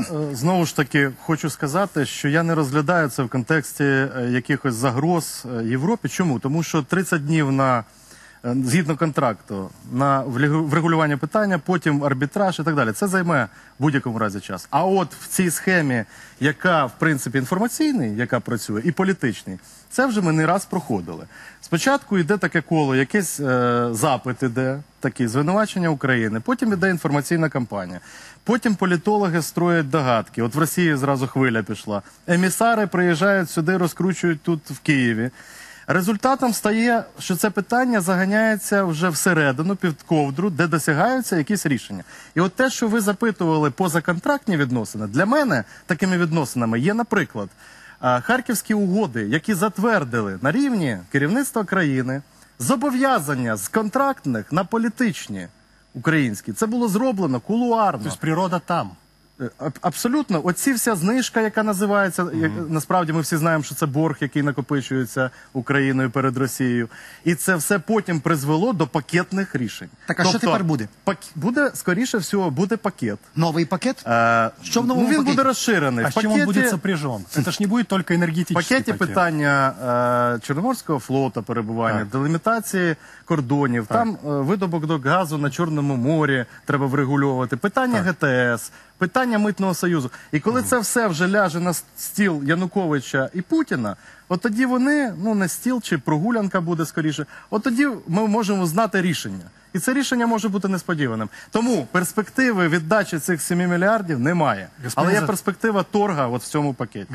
Е, Знову ж таки, хочу сказати, що я не розглядаю це в контексті е, якихось загроз е, Європі. Чому? Тому що 30 днів на згідно контракту на врегулювання питання, потім арбітраж і так далі. Це займе в будь-якому разі час. А от в цій схемі, яка в принципі інформаційний, яка працює, і політичний, це вже ми не раз проходили. Спочатку йде таке коло, якийсь е, запит іде, такі звинувачення України. Потім іде інформаційна кампанія. Потім політологи строять догадки. От в Росії зразу хвиля пішла. Емісари приїжджають сюди, розкручують тут в Києві. Результатом стає, що це питання заганяється вже всередину, під ковдру, де досягаються якісь рішення. І от те, що ви запитували позаконтрактні відносини, для мене такими відносинами є, наприклад, харківські угоди, які затвердили на рівні керівництва країни зобов'язання з контрактних на політичні українські. Це було зроблено кулуарно. То есть природа там. Е, аб- Абсолютно, оці вся знижка, яка називається, як, насправді ми всі знаємо, що це борг, який накопичується Україною перед Росією, і це все потім призвело до пакетних рішень. Тобто, Так, а що тепер буде? пак- буде скоріше всього, буде пакет. Новий пакет? Е, Що в новому ну, він пакеті? буде розширений. А в чем он пакеті, сопряжен? Это ж не будет только в пакеті питання е, Чорноморського флоту перебування, Так. делімітації кордонів, там е, видобок до газу на Чорному морі треба врегульовувати, питання ГТС, питання митного союзу. І коли це все вже ляже на стіл Януковича і Путіна, от тоді вони, ну не стіл чи прогулянка буде скоріше, от тоді ми можемо знати рішення. І це рішення може бути несподіваним. Тому перспективи віддачі цих 7 мільярдів немає. Але є перспектива торга от в цьому пакеті.